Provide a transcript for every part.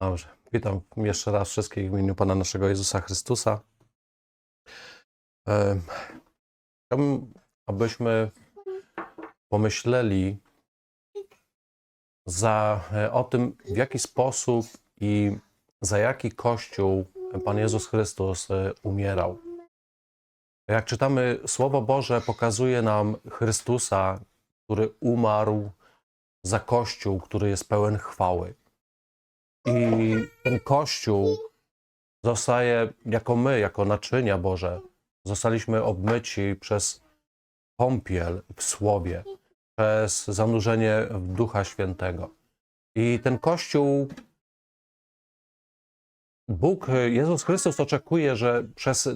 Dobrze. Witam jeszcze raz wszystkich w imieniu Pana naszego Jezusa Chrystusa. Chciałbym, abyśmy pomyśleli za, e, o tym, w jaki sposób i za jaki Kościół Pan Jezus Chrystus e, umierał. Jak czytamy, Słowo Boże pokazuje nam Chrystusa, który umarł za Kościół, który jest pełen chwały. I ten Kościół zostaje, jako my, jako naczynia Boże, zostaliśmy obmyci przez kąpiel w Słowie, przez zanurzenie w Ducha Świętego. I ten Kościół, Bóg, Jezus Chrystus oczekuje, że przez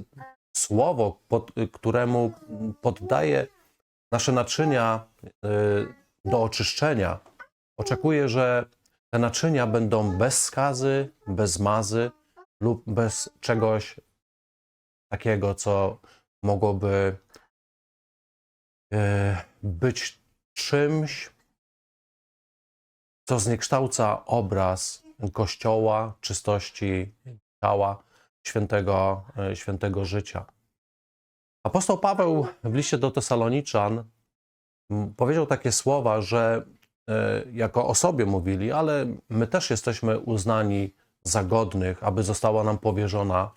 Słowo, pod, któremu poddaje nasze naczynia y, do oczyszczenia, oczekuje, że te naczynia będą bez skazy, bez mazy lub bez czegoś takiego, co mogłoby e, być czymś, co zniekształca obraz Kościoła, czystości ciała, świętego, e, świętego życia. Apostoł Paweł w liście do Tesaloniczan powiedział takie słowa, że jako o sobie mówili, ale my też jesteśmy uznani za godnych, aby została nam powierzona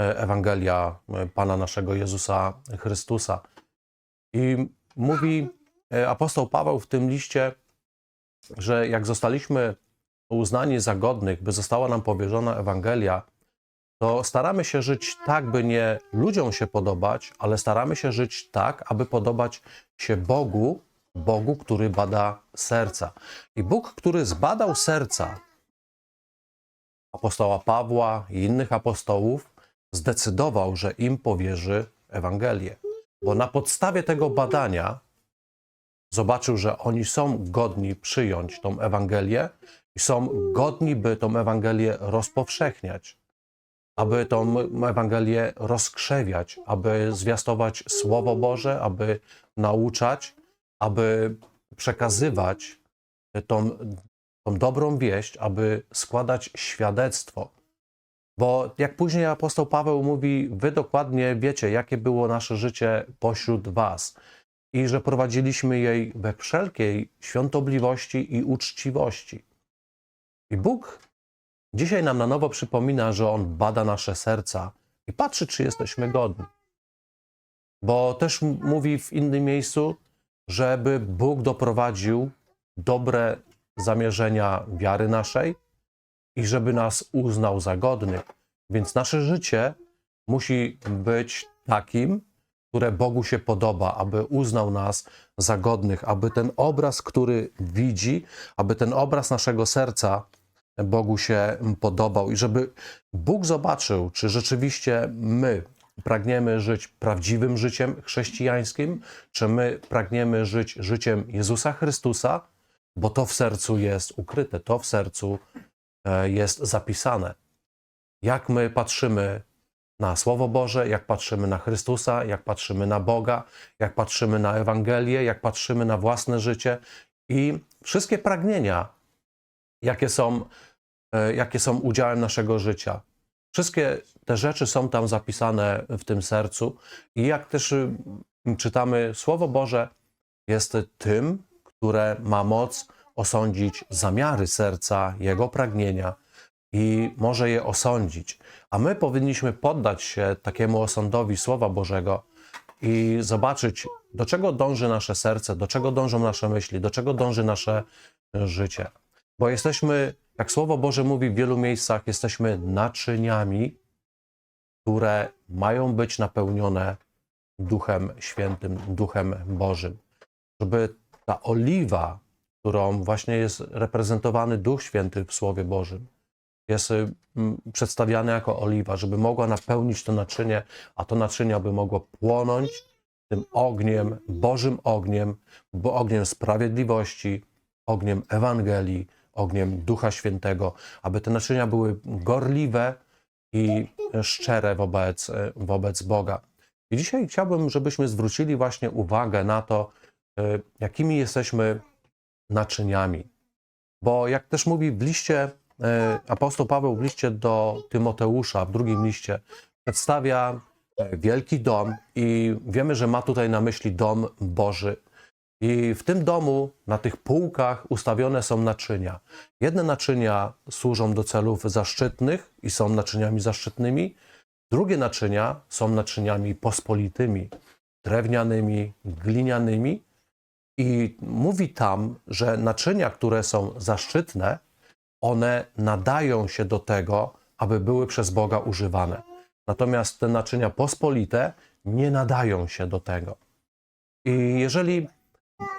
e, Ewangelia e, Pana naszego Jezusa Chrystusa. I mówi e, apostoł Paweł w tym liście, że jak zostaliśmy uznani za godnych, by została nam powierzona Ewangelia, to staramy się żyć tak, by nie ludziom się podobać, ale staramy się żyć tak, aby podobać się Bogu, Bogu, który bada serca. I Bóg, który zbadał serca apostoła Pawła i innych apostołów, zdecydował, że im powierzy Ewangelię. Bo na podstawie tego badania zobaczył, że oni są godni przyjąć tą Ewangelię i są godni, by tą Ewangelię rozpowszechniać, aby tą Ewangelię rozkrzewiać, aby zwiastować Słowo Boże, aby nauczać, aby przekazywać tą, tą dobrą wieść, aby składać świadectwo. Bo jak później apostoł Paweł mówi, wy dokładnie wiecie, jakie było nasze życie pośród was i że prowadziliśmy jej we wszelkiej świątobliwości i uczciwości. I Bóg dzisiaj nam na nowo przypomina, że On bada nasze serca i patrzy, czy jesteśmy godni. Bo też mówi w innym miejscu, żeby Bóg doprowadził dobre zamierzenia wiary naszej i żeby nas uznał za godnych. Więc nasze życie musi być takim, które Bogu się podoba, aby uznał nas za godnych, aby ten obraz, który widzi, aby ten obraz naszego serca Bogu się podobał i żeby Bóg zobaczył, czy rzeczywiście my pragniemy żyć prawdziwym życiem chrześcijańskim, czy my pragniemy żyć życiem Jezusa Chrystusa, bo to w sercu jest ukryte, to w sercu e, jest zapisane. Jak my patrzymy na Słowo Boże, jak patrzymy na Chrystusa, jak patrzymy na Boga, jak patrzymy na Ewangelię, jak patrzymy na własne życie i wszystkie pragnienia, jakie są, e, jakie są udziałem naszego życia. Wszystkie te rzeczy są tam zapisane w tym sercu i jak też y, czytamy, Słowo Boże jest tym, które ma moc osądzić zamiary serca, jego pragnienia i może je osądzić. A my powinniśmy poddać się takiemu osądowi Słowa Bożego i zobaczyć, do czego dąży nasze serce, do czego dążą nasze myśli, do czego dąży nasze życie. Bo jesteśmy, jak Słowo Boże mówi w wielu miejscach, jesteśmy naczyniami, które mają być napełnione Duchem Świętym, Duchem Bożym. Żeby ta oliwa, którą właśnie jest reprezentowany Duch Święty w Słowie Bożym, jest y, przedstawiana jako oliwa, żeby mogła napełnić to naczynie, a to naczynie by mogło płonąć tym ogniem, Bożym ogniem, bo ogniem sprawiedliwości, ogniem Ewangelii, ogniem Ducha Świętego, aby te naczynia były gorliwe i szczere wobec, wobec Boga. I dzisiaj chciałbym, żebyśmy zwrócili właśnie uwagę na to, y, jakimi jesteśmy naczyniami. Bo jak też mówi w liście e, apostoł Paweł w liście do Tymoteusza, w drugim liście, przedstawia e, wielki dom i wiemy, że ma tutaj na myśli dom Boży. I w tym domu, na tych półkach ustawione są naczynia. Jedne naczynia służą do celów zaszczytnych i są naczyniami zaszczytnymi, drugie naczynia są naczyniami pospolitymi, drewnianymi, glinianymi. I mówi tam, że naczynia, które są zaszczytne, one nadają się do tego, aby były przez Boga używane. Natomiast te naczynia pospolite nie nadają się do tego. I jeżeli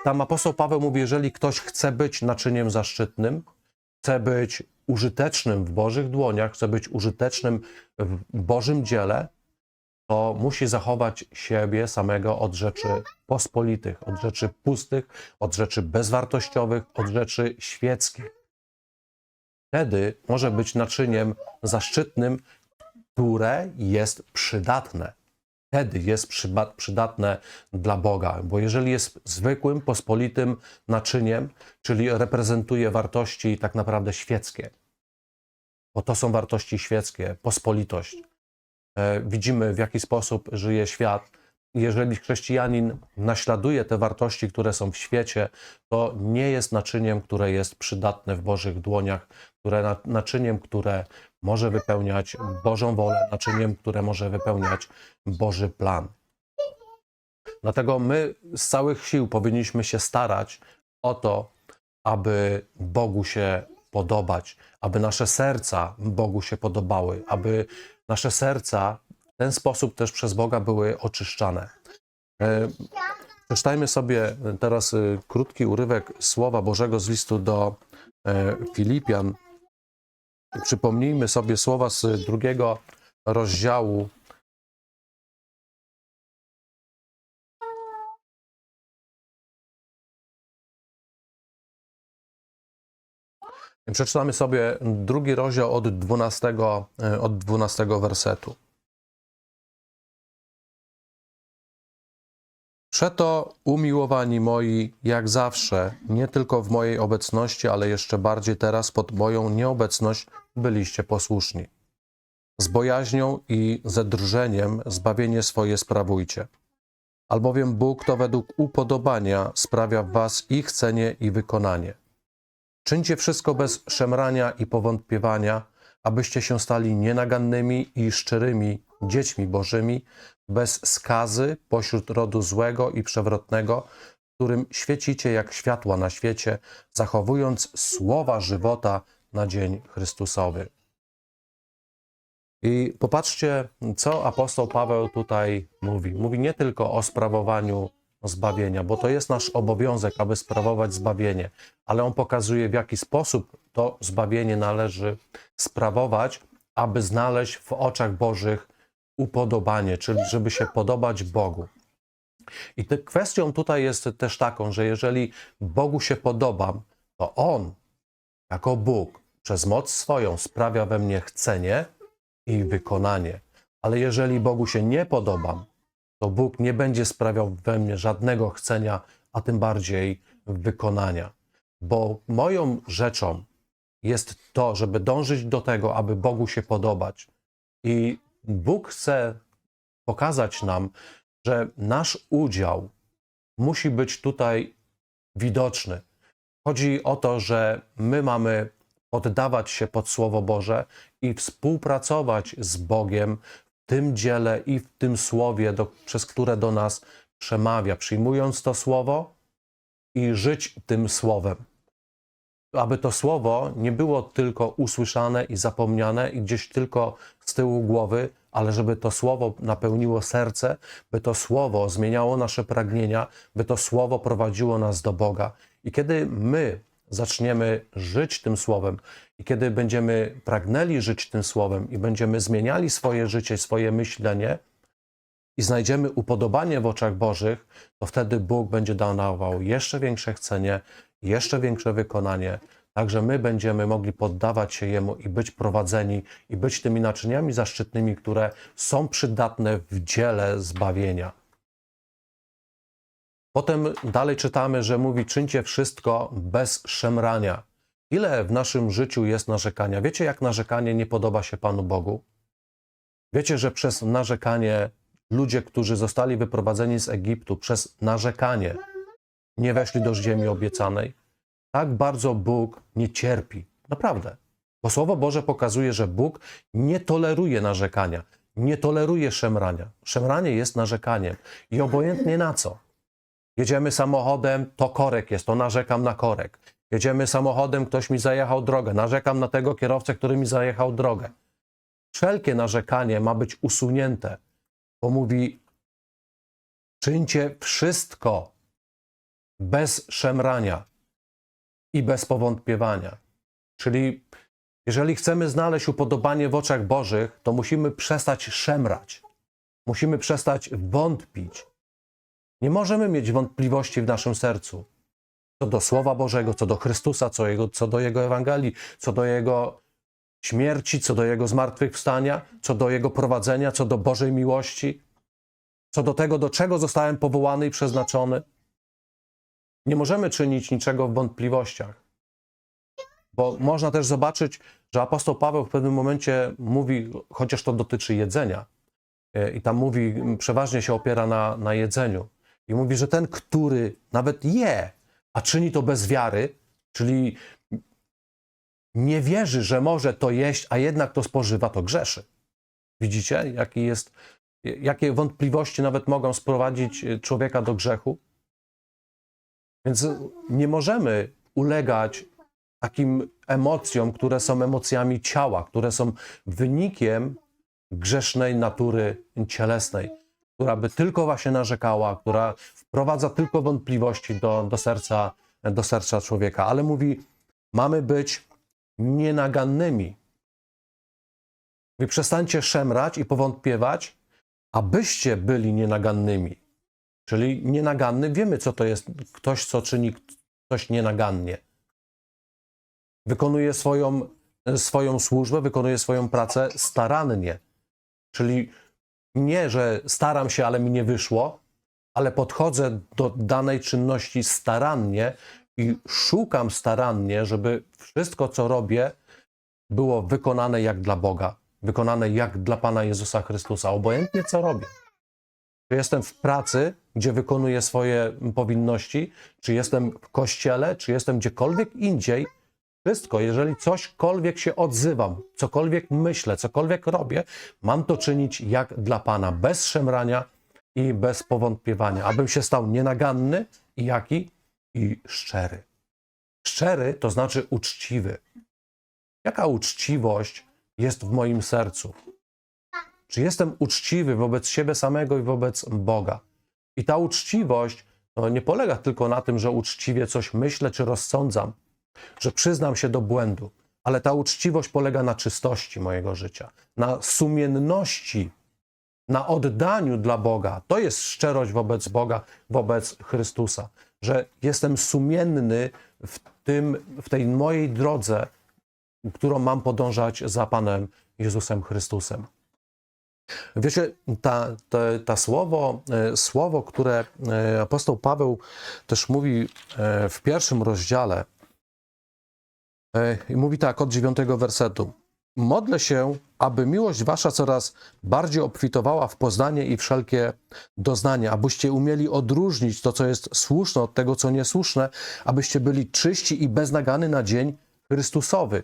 tam apostoł Paweł mówi, jeżeli ktoś chce być naczyniem zaszczytnym, chce być użytecznym w Bożych dłoniach, chce być użytecznym w Bożym dziele, to musi zachować siebie samego od rzeczy pospolitych, od rzeczy pustych, od rzeczy bezwartościowych, od rzeczy świeckich. Wtedy może być naczyniem zaszczytnym, które jest przydatne. Wtedy jest przydatne dla Boga, bo jeżeli jest zwykłym, pospolitym naczyniem, czyli reprezentuje wartości tak naprawdę świeckie, bo to są wartości świeckie, pospolitość. E, Widzimy, w jaki sposób żyje świat. Jeżeli chrześcijanin naśladuje te wartości, które są w świecie, to nie jest naczyniem, które jest przydatne w Bożych dłoniach, które na- naczyniem, które może wypełniać Bożą wolę, naczyniem, które może wypełniać Boży plan. Dlatego my z całych sił powinniśmy się starać o to, aby Bogu się podobać, aby nasze serca Bogu się podobały, aby nasze serca w ten sposób też przez Boga były oczyszczane. E, Przeczytajmy sobie teraz e, krótki urywek Słowa Bożego z listu do e, Filipian. Przypomnijmy sobie słowa z drugiego rozdziału. Przeczytamy sobie drugi rozdział od 12, e, od 12 wersetu. Przeto, umiłowani moi, jak zawsze, nie tylko w mojej obecności, ale jeszcze bardziej teraz pod moją nieobecność, byliście posłuszni. Z bojaźnią i ze drżeniem zbawienie swoje sprawujcie. Albowiem Bóg to według upodobania sprawia w was i chcenie, i wykonanie. Czyńcie wszystko bez szemrania i powątpiewania, abyście się stali nienagannymi i szczerymi dziećmi Bożymi, bez skazy pośród rodu złego i przewrotnego, którym świecicie jak światła na świecie, zachowując słowa żywota na dzień Chrystusowy. I popatrzcie, co apostoł Paweł tutaj mówi. Mówi nie tylko o sprawowaniu zbawienia, bo to jest nasz obowiązek, aby sprawować zbawienie, ale on pokazuje, w jaki sposób to zbawienie należy sprawować, aby znaleźć w oczach Bożych upodobanie, czyli żeby się podobać Bogu. I te kwestią tutaj jest też taką, że jeżeli Bogu się podobam, to On, jako Bóg, przez moc swoją sprawia we mnie chcenie i wykonanie. Ale jeżeli Bogu się nie podobam, to Bóg nie będzie sprawiał we mnie żadnego chcenia, a tym bardziej wykonania. Bo moją rzeczą jest to, żeby dążyć do tego, aby Bogu się podobać. I Bóg chce pokazać nam, że nasz udział musi być tutaj widoczny. Chodzi o to, że my mamy poddawać się pod Słowo Boże i współpracować z Bogiem w tym dziele i w tym słowie, do, przez które do nas przemawia, przyjmując to słowo i żyć tym słowem. Aby to słowo nie było tylko usłyszane i zapomniane i gdzieś tylko z tyłu głowy, ale żeby to słowo napełniło serce, by to słowo zmieniało nasze pragnienia, by to słowo prowadziło nas do Boga. I kiedy my zaczniemy żyć tym słowem, i kiedy będziemy pragnęli żyć tym słowem i będziemy zmieniali swoje życie, swoje myślenie, i znajdziemy upodobanie w oczach Bożych, to wtedy Bóg będzie dawał jeszcze większe chcenie, jeszcze większe wykonanie. Także my będziemy mogli poddawać się Jemu i być prowadzeni, i być tymi naczyniami zaszczytnymi, które są przydatne w dziele zbawienia. Potem dalej czytamy, że mówi: czyńcie wszystko bez szemrania. Ile w naszym życiu jest narzekania? Wiecie, jak narzekanie nie podoba się Panu Bogu? Wiecie, że przez narzekanie ludzie, którzy zostali wyprowadzeni z Egiptu, przez narzekanie nie weszli do ziemi obiecanej? Tak bardzo Bóg nie cierpi. Naprawdę. Bo Słowo Boże pokazuje, że Bóg nie toleruje narzekania, nie toleruje szemrania. Szemranie jest narzekaniem i obojętnie na co. Jedziemy samochodem, to korek jest, to narzekam na korek. Jedziemy samochodem, ktoś mi zajechał drogę, narzekam na tego kierowcę, który mi zajechał drogę. Wszelkie narzekanie ma być usunięte, bo mówi: czyńcie wszystko bez szemrania i bez powątpiewania. Czyli jeżeli chcemy znaleźć upodobanie w oczach Bożych, to musimy przestać szemrać. Musimy przestać wątpić. Nie możemy mieć wątpliwości w naszym sercu co do Słowa Bożego, co do Chrystusa, co, jego, co do Jego Ewangelii, co do Jego śmierci, co do Jego zmartwychwstania, co do Jego prowadzenia, co do Bożej miłości, co do tego, do czego zostałem powołany i przeznaczony. Nie możemy czynić niczego w wątpliwościach. Bo można też zobaczyć, że apostoł Paweł w pewnym momencie mówi, chociaż to dotyczy jedzenia, e, i tam mówi, przeważnie się opiera na, na jedzeniu. I mówi, że ten, który nawet je, a czyni to bez wiary, czyli nie wierzy, że może to jeść, a jednak to spożywa, to grzeszy. Widzicie, jaki jest, jakie wątpliwości nawet mogą sprowadzić człowieka do grzechu? Więc nie możemy ulegać takim emocjom, które są emocjami ciała, które są wynikiem grzesznej natury cielesnej, która by tylko właśnie narzekała, która wprowadza tylko wątpliwości do, do, serca, do serca człowieka. Ale mówi, mamy być nienagannymi. Mówi, przestańcie szemrać i powątpiewać, abyście byli nienagannymi. Czyli nienaganny, wiemy co to jest ktoś, co czyni coś nienagannie wykonuje swoją, swoją służbę, wykonuje swoją pracę starannie. Czyli nie, że staram się, ale mi nie wyszło, ale podchodzę do danej czynności starannie i szukam starannie, żeby wszystko, co robię, było wykonane jak dla Boga, wykonane jak dla Pana Jezusa Chrystusa, obojętnie co robię. Czy jestem w pracy, gdzie wykonuję swoje powinności, czy jestem w kościele, czy jestem gdziekolwiek indziej, wszystko, jeżeli cośkolwiek się odzywam, cokolwiek myślę, cokolwiek robię, mam to czynić jak dla Pana, bez szemrania i bez powątpiewania, abym się stał nienaganny i jaki? I szczery. Szczery to znaczy uczciwy. Jaka uczciwość jest w moim sercu? Czy jestem uczciwy wobec siebie samego i wobec Boga? I ta uczciwość no, nie polega tylko na tym, że uczciwie coś myślę czy rozsądzam, że przyznam się do błędu, ale ta uczciwość polega na czystości mojego życia, na sumienności, na oddaniu dla Boga. To jest szczerość wobec Boga, wobec Chrystusa, że jestem sumienny w, tym, w tej mojej drodze, którą mam podążać za Panem Jezusem Chrystusem. Wiecie, ta, ta, ta słowo, e, słowo, które e, apostoł Paweł też mówi e, w pierwszym rozdziale, i mówi tak od dziewiątego wersetu. Modlę się, aby miłość wasza coraz bardziej obfitowała w poznanie i wszelkie doznanie, abyście umieli odróżnić to, co jest słuszne od tego, co niesłuszne, abyście byli czyści i beznagany na dzień Chrystusowy.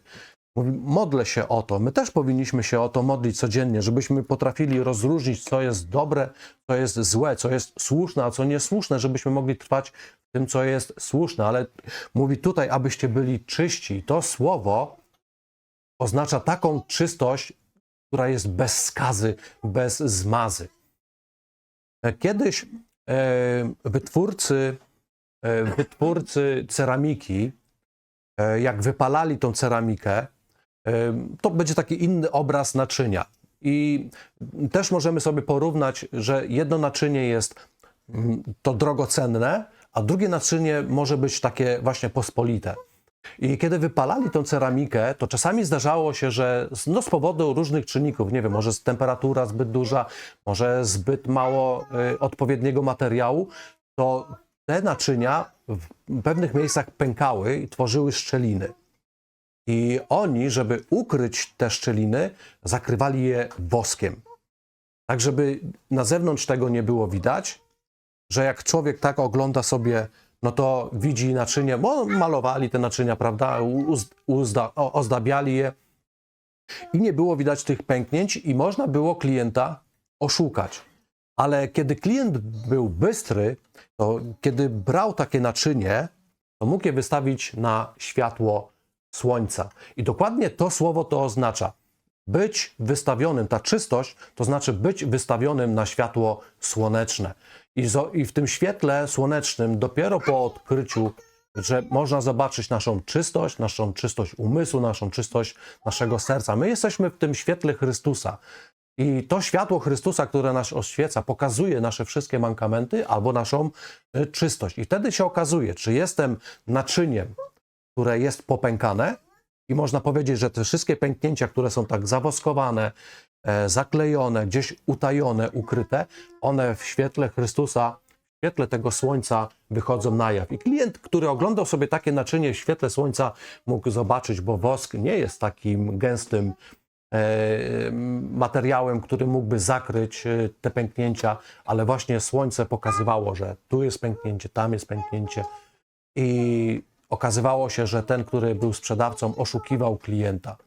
Mówi, modlę się o to. My też powinniśmy się o to modlić codziennie, żebyśmy potrafili rozróżnić, co jest dobre, co jest złe, co jest słuszne, a co niesłuszne, żebyśmy mogli trwać w tym, co jest słuszne. Ale mówi tutaj, abyście byli czyści. To słowo oznacza taką czystość, która jest bez skazy, bez zmazy. Kiedyś e, wytwórcy, e, wytwórcy ceramiki, e, jak wypalali tą ceramikę, to będzie taki inny obraz naczynia. I też możemy sobie porównać, że jedno naczynie jest mm, to drogocenne, a drugie naczynie może być takie właśnie pospolite. I kiedy wypalali tą ceramikę, to czasami zdarzało się, że no z powodu różnych czynników, nie wiem, może temperatura zbyt duża, może zbyt mało y, odpowiedniego materiału, to te naczynia w pewnych miejscach pękały i tworzyły szczeliny. I oni, żeby ukryć te szczeliny, zakrywali je woskiem. Tak, żeby na zewnątrz tego nie było widać, że jak człowiek tak ogląda sobie, no to widzi naczynie, bo malowali te naczynia, prawda, uz, uzda, ozdabiali je i nie było widać tych pęknięć i można było klienta oszukać. Ale kiedy klient był bystry, to kiedy brał takie naczynie, to mógł je wystawić na światło słońca. I dokładnie to słowo to oznacza. Być wystawionym, ta czystość, to znaczy być wystawionym na światło słoneczne. I, I w tym świetle słonecznym, dopiero po odkryciu, że można zobaczyć naszą czystość, naszą czystość umysłu, naszą czystość naszego serca. My jesteśmy w tym świetle Chrystusa. I to światło Chrystusa, które nas oświeca, pokazuje nasze wszystkie mankamenty albo naszą y, czystość. I wtedy się okazuje, czy jestem naczyniem, które jest popękane, i można powiedzieć, że te wszystkie pęknięcia, które są tak zawoskowane, e, zaklejone, gdzieś utajone, ukryte, one w świetle Chrystusa, w świetle tego słońca wychodzą na jaw. I klient, który oglądał sobie takie naczynie w świetle słońca, mógł zobaczyć, bo wosk nie jest takim gęstym e, materiałem, który mógłby zakryć e, te pęknięcia, ale właśnie słońce pokazywało, że tu jest pęknięcie, tam jest pęknięcie. I okazywało się, że ten, który był sprzedawcą, oszukiwał klienta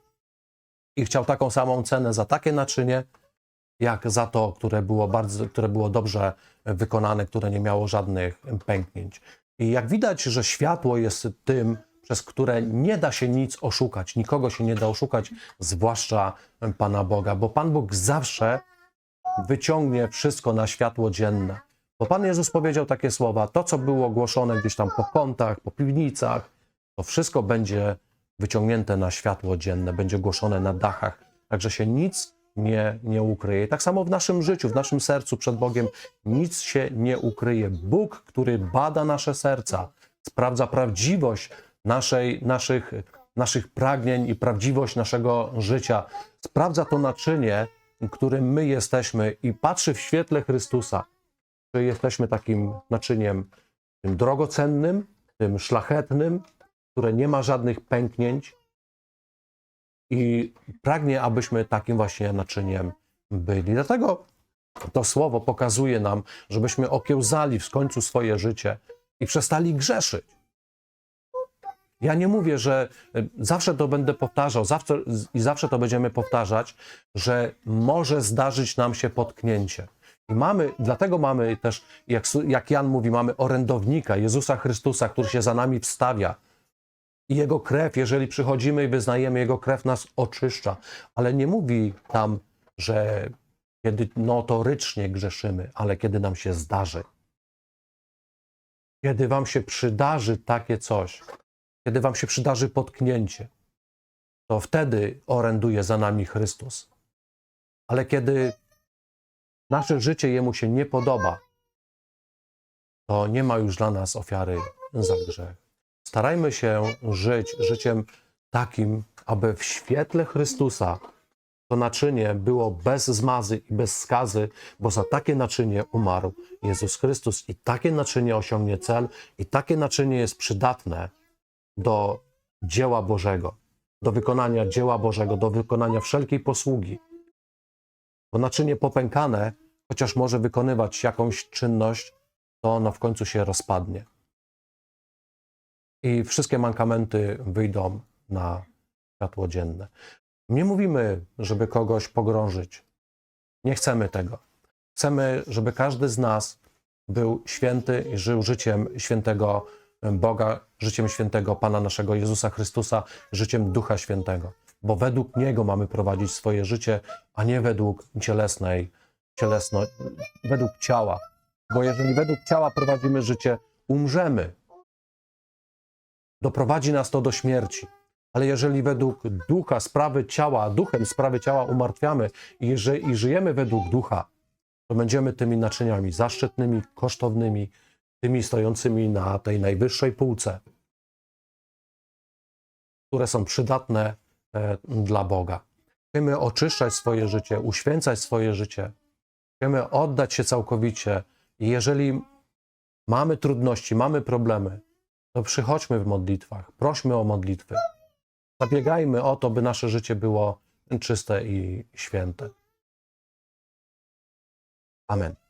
i chciał taką samą cenę za takie naczynie, jak za to, które było, bardzo, które było dobrze wykonane, które nie miało żadnych pęknięć. I jak widać, że światło jest tym, przez które nie da się nic oszukać, nikogo się nie da oszukać, zwłaszcza Pana Boga, bo Pan Bóg zawsze wyciągnie wszystko na światło dzienne. Bo Pan Jezus powiedział takie słowa: To, co było głoszone gdzieś tam po kątach, po piwnicach, to wszystko będzie wyciągnięte na światło dzienne, będzie głoszone na dachach. Także się nic nie, nie ukryje. I tak samo w naszym życiu, w naszym sercu przed Bogiem nic się nie ukryje. Bóg, który bada nasze serca, sprawdza prawdziwość naszej, naszych, naszych pragnień i prawdziwość naszego życia, sprawdza to naczynie, którym my jesteśmy i patrzy w świetle Chrystusa czy jesteśmy takim naczyniem tym drogocennym, tym szlachetnym, które nie ma żadnych pęknięć i pragnie, abyśmy takim właśnie naczyniem byli. Dlatego to słowo pokazuje nam, żebyśmy okiełzali w końcu swoje życie i przestali grzeszyć. Ja nie mówię, że y, zawsze to będę powtarzał zawsze, i zawsze to będziemy powtarzać, że może zdarzyć nam się potknięcie. I mamy, dlatego mamy też, jak, jak Jan mówi, mamy orędownika, Jezusa Chrystusa, który się za nami wstawia. I Jego krew, jeżeli przychodzimy i wyznajemy, Jego krew nas oczyszcza. Ale nie mówi tam, że kiedy notorycznie grzeszymy, ale kiedy nam się zdarzy. Kiedy wam się przydarzy takie coś, kiedy wam się przydarzy potknięcie, to wtedy oręduje za nami Chrystus. Ale kiedy nasze życie Jemu się nie podoba, to nie ma już dla nas ofiary za grzech. Starajmy się żyć życiem takim, aby w świetle Chrystusa to naczynie było bez zmazy i bez skazy, bo za takie naczynie umarł Jezus Chrystus i takie naczynie osiągnie cel i takie naczynie jest przydatne do dzieła Bożego, do wykonania dzieła Bożego, do wykonania wszelkiej posługi. Bo naczynie popękane, chociaż może wykonywać jakąś czynność, to ono w końcu się rozpadnie. I wszystkie mankamenty wyjdą na światło dzienne. Nie mówimy, żeby kogoś pogrążyć. Nie chcemy tego. Chcemy, żeby każdy z nas był święty i żył życiem świętego Boga, życiem świętego Pana naszego Jezusa Chrystusa, życiem Ducha Świętego. Bo według Niego mamy prowadzić swoje życie, a nie według cielesnej, cielesno, według ciała. Bo jeżeli według ciała prowadzimy życie, umrzemy. Doprowadzi nas to do śmierci. Ale jeżeli według ducha sprawy ciała, duchem sprawy ciała umartwiamy i, ży, i żyjemy według ducha, to będziemy tymi naczyniami zaszczytnymi, kosztownymi, tymi stojącymi na tej najwyższej półce, które są przydatne dla Boga. Chcemy oczyszczać swoje życie, uświęcać swoje życie. Chcemy oddać się całkowicie. I jeżeli mamy trudności, mamy problemy, to przychodźmy w modlitwach, prośmy o modlitwy. Zabiegajmy o to, by nasze życie było czyste i święte. Amen.